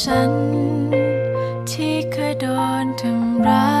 ฉัน ที่เคยโดนทำร้าย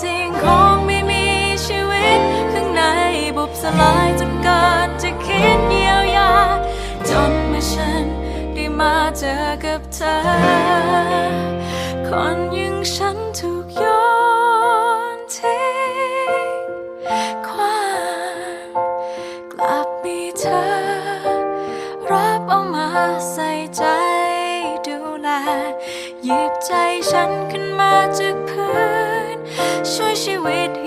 สิ่งของไม่มีชีวิต ข้างในบุบสลายจนเกิดจะคิดเยียวยา จนเมื่อฉันได้มาเจอกับเธอ คนยังฉันถูกโยนทิ้งความกลับมีเธอ รับเอามาใส่ใจดูแลหยิบใจฉันขึ้นมาจากพ sure she would